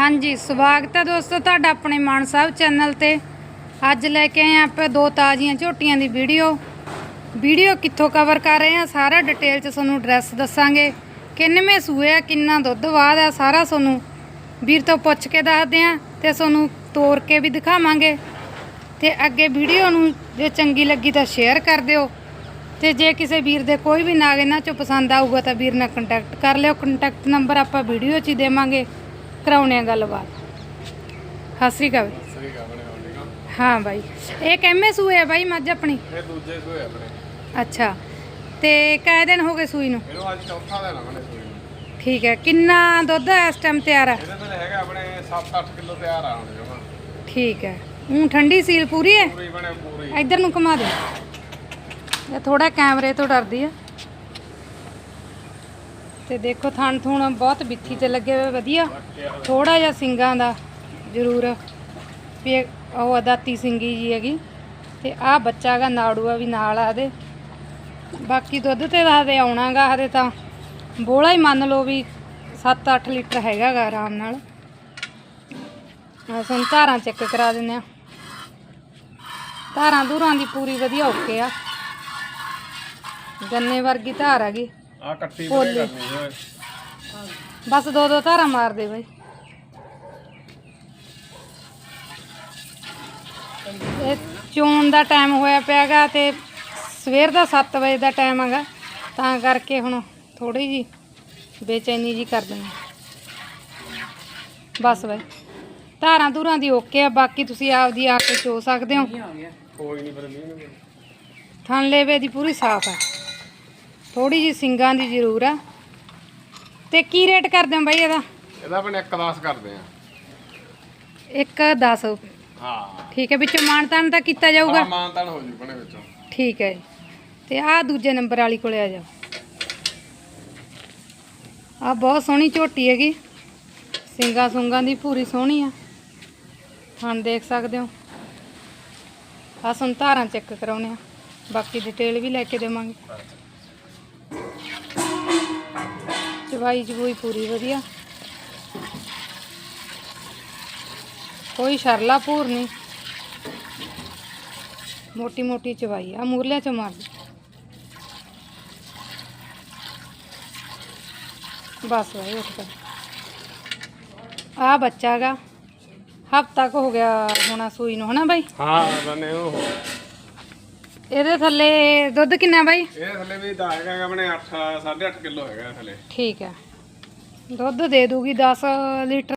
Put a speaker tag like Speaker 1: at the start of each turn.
Speaker 1: ਹਾਂਜੀ ਸਵਾਗਤ ਹੈ ਦੋਸਤੋ ਤੁਹਾਡਾ ਆਪਣੇ ਮਾਨ ਸਾਹਿਬ ਚੈਨਲ ਤੇ। ਅੱਜ ਲੈ ਕੇ ਆਏ ਹਾਂ ਆਪਾਂ ਦੋ ਤਾਜ਼ੀਆਂ ਝੋਟੀਆਂ ਦੀ ਵੀਡੀਓ। ਵੀਡੀਓ ਕਿੱਥੋਂ ਕਵਰ ਕਰ ਰਹੇ ਹਾਂ, ਸਾਰਾ ਡਿਟੇਲ ਚ ਤੁਹਾਨੂੰ ਐਡਰੈਸ ਦੱਸਾਂਗੇ। ਕਿੰਨਵੇਂ ਸੂਏ ਆ, ਕਿੰਨਾ ਦੁੱਧ ਬਾਅਦ ਆ, ਸਾਰਾ ਤੁਹਾਨੂੰ ਵੀਰ ਤੋਂ ਪੁੱਛ ਕੇ ਦੱਸਦੇ ਆ ਤੇ ਤੁਹਾਨੂੰ ਤੋੜ ਕੇ ਵੀ ਦਿਖਾਵਾਂਗੇ। ਤੇ ਅੱਗੇ ਵੀਡੀਓ ਨੂੰ ਜੇ ਚੰਗੀ ਲੱਗੀ ਤਾਂ ਸ਼ੇਅਰ ਕਰ ਦਿਓ। ਤੇ ਜੇ ਕਿਸੇ ਵੀਰ ਦੇ ਕੋਈ ਵੀ ਨਾਗ ਇਹਨਾਂ ਚੋਂ ਪਸੰਦ ਆਊਗਾ ਤਾਂ ਵੀਰ ਨਾਲ ਕੰਟੈਕਟ ਕਰ ਲਿਓ। ਕੰਟੈਕਟ ਨੰਬਰ ਆਪਾਂ ਵੀਡੀਓ 'ਚ ਹੀ ਦੇਵਾਂਗੇ। ਕਰਾਉਣੇ ਆ ਗੱਲਬਾਤ। ਸਤਿ ਸ਼੍ਰੀ ਅਕਾਲ।
Speaker 2: ਸਹੀ ਬਣੇ ਹੋਣੇ
Speaker 1: ਹਾਂ? ਬਾਈ। ਇਹ ਕਿੰਮੇ ਸੂਏ ਆ ਬਾਈ ਮੱਝ ਆਪਣੀ?
Speaker 2: ਇਹ ਦੂਜੇ ਸੂਏ ਆਪਣੇ
Speaker 1: ਅੱਛਾ। ਤੇ ਕੈ ਦਿਨ ਹੋ ਗਏ ਸੂਈ ਨੂੰ?
Speaker 2: ਇਹਨੂੰ ਅੱਜ ਚੌਥਾ ਦਿਨ ਆ ਬਣੇ ਸੂਏ ਨੂੰ।
Speaker 1: ਠੀਕ ਹੈ। ਕਿੰਨਾ ਦੁੱਧ ਇਸ ਟਾਈਮ ਤਿਆਰ ਆ?
Speaker 2: ਇਹਦੇ ਕੋਲ ਹੈਗਾ ਆਪਣੇ 7-8 ਕਿਲੋ ਤਿਆਰ ਆ ਹੁਣ ਜਮਾ।
Speaker 1: ਠੀਕ ਹੈ। ਉਹ ਠੰਡੀ ਸੀਲ ਪੂਰੀ ਹੈ?
Speaker 2: ਪੂਰੀ ਬਣੇ ਪੂਰੀ।
Speaker 1: ਇੱਧਰ ਨੂੰ ਘੁਮਾ ਦੇ। ਇਹ ਥੋੜਾ ਕੈਮਰੇ ਤੋਂ ਡਰਦੀ ਆ। ਤੇ ਦੇਖੋ ਥਣ ਥੂਣ ਬਹੁਤ ਬਿੱਥੀ ਤੇ ਲੱਗੇ ਹੋਏ, ਵਧੀਆ। ਥੋੜਾ ਜਿਹਾ ਸਿੰਗਾਂ ਦਾ, ਜ਼ਰੂਰ। ਵੀ ਉਹ ਆ ਦਾਤੀ ਸਿੰਗੀ ਜੀ ਹੈਗੀ। ਤੇ ਆਹ ਬੱਚਾ ਗਾ ਨਾੜੂਆ ਵੀ ਨਾਲ ਆ ਇਹਦੇ। ਬਾਕੀ ਦੁੱਧ ਤੇ ਦੱਸਦੇ ਆਉਣਾਗਾ ਹਰੇ ਤਾਂ ਬੋਲਾ ਹੀ ਮੰਨ ਲਓ ਵੀ 7-8 ਲੀਟਰ ਹੈਗਾ ਗਾ ਆਰਾਮ ਨਾਲ। ਆ ਸਾਨੂੰ ਧਾਰਾਂ ਚੈੱਕ ਕਰਾ ਦਿੰਦੇ ਆ ਧਾਰਾਂ ਧੂਰਾਂ ਦੀ ਪੂਰੀ ਵਧੀਆ ਓਕੇ ਆ। ਗੰਨੇ ਵਰਗੀ ਧਾਰ ਹੈਗੀ।
Speaker 2: ਆ ਕੱਟੀ
Speaker 1: ਪੋਲੀ।
Speaker 2: ਬਣੇ ਕਰਨੀ ਓਏ।
Speaker 1: ਬਸ ਦੋ ਦੋ ਧਾਰਾਂ ਮਾਰ ਦੇ ਬਾਈ। ਇਹ ਚੋਣ ਦਾ ਟਾਈਮ ਹੋਇਆ ਪਿਆਗਾ ਤੇ ਸਵੇਰ ਦਾ 7 ਵਜੇ ਦਾ ਟਾਈਮ ਹੈਗਾ। ਤਾਂ ਕਰਕੇ ਹੁਣ ਥੋੜੀ ਜੀ ਬੇਚੈਨੀ ਜੀ ਕਰ ਦਿੰਦੇ ਬਸ ਬਾਈ। ਧਾਰਾਂ ਧੂਰਾਂ ਦੀ ਓਕੇ ਆ ਬਾਕੀ ਤੁਸੀਂ ਆਪਦੀ ਆ ਕੇ ਚੋ ਸਕਦੇ ਹੋ।
Speaker 2: ਕੋਈ ਨਹੀਂ ਪਰ ਨਹੀਂ
Speaker 1: ਥਣ ਲੇਵੇ ਦੀ ਪੂਰੀ ਸਾਫ਼ ਹੈ ਥੋੜੀ ਜੀ ਸਿੰਗਾਂ ਦੀ ਜ਼ਰੂਰ ਆ। ਤੇ ਕੀ ਰੇਟ ਕਰਦੇ ਹੋ ਬਾਈ ਇਹਦਾ?
Speaker 2: ਇਹਦਾ ਆਪਣੇ ਇੱਕ ਦਾਸ ਕਰਦੇ ਆ।
Speaker 1: ਇੱਕ 10
Speaker 2: ਹਾਂ।
Speaker 1: ਠੀਕ ਹੈ ਵਿੱਚੋਂ ਮਾਨਤਾਨ ਤਾਂ ਕੀਤਾ ਜਾਊਗਾ?
Speaker 2: ਮਾਨਤਾਨ ਹੋ ਜੂ ਬਣੇ ਵਿੱਚੋਂ।
Speaker 1: ਠੀਕ ਹੈ। ਤੇ ਆਹ ਦੂਜੇ ਨੰਬਰ ਵਾਲੀ ਕੋਲੇ ਆ ਜਾਓ। ਆ ਬਹੁਤ ਸੋਹਣੀ ਝੋਟੀ ਹੈਗੀ। ਸਿੰਗਾ ਸੁੰਗਾਂ ਦੀ ਪੂਰੀ ਸੋਹਣੀ ਆ। ਹੁਣ ਦੇਖ ਸਕਦੇ ਹੋ। ਆ ਸੁਣ ਧਾਰਾਂ ਚੈੱਕ ਕਰਾਉਣੇ ਆ। ਬਾਕੀ ਡਿਟੇਲ ਵੀ ਲੈ ਕੇ ਦੇਵਾਂਗੇ। ਚਵਾਈ ਚਬੂਈ ਪੂਰੀ ਵਧੀਆ। ਕੋਈ ਸ਼ਰਲਾ ਭੂਰ ਨਹੀਂ। ਮੋਟੀ ਮੋਟੀ ਚਵਾਈ ਆ ਮੂਰਲਿਆਂ ਚ ਮਾਰ ਦੇ। ਬਸ ਵਾਈ ਉੱਠ ਕਰ ਆ ਬੱਚਾ ਗਾ। ਹਫਤਾ ਕੁ ਹੋ ਗਿਆ ਹੋਣਾ ਸੂਈ ਨੂੰ, ਹਨਾ ਬਾਈ?
Speaker 2: ਹਾਂ ਬਣੇ ਉਹ
Speaker 1: ਇਹਦੇ ਥੱਲੇ ਦੁੱਧ ਕਿੰਨਾ ਬਾਈ?
Speaker 2: ਇਹ ਥੱਲੇ ਵੀ ਦਾ ਹੈਗਾ ਆਪਣੇ 8 8.5 ਕਿਲੋ ਹੈਗਾ ਥੱਲੇ।
Speaker 1: ਠੀਕ ਹੈ। ਦੁੱਧ ਦੇ ਦੂਗੀ 10 ਲੀਟਰ।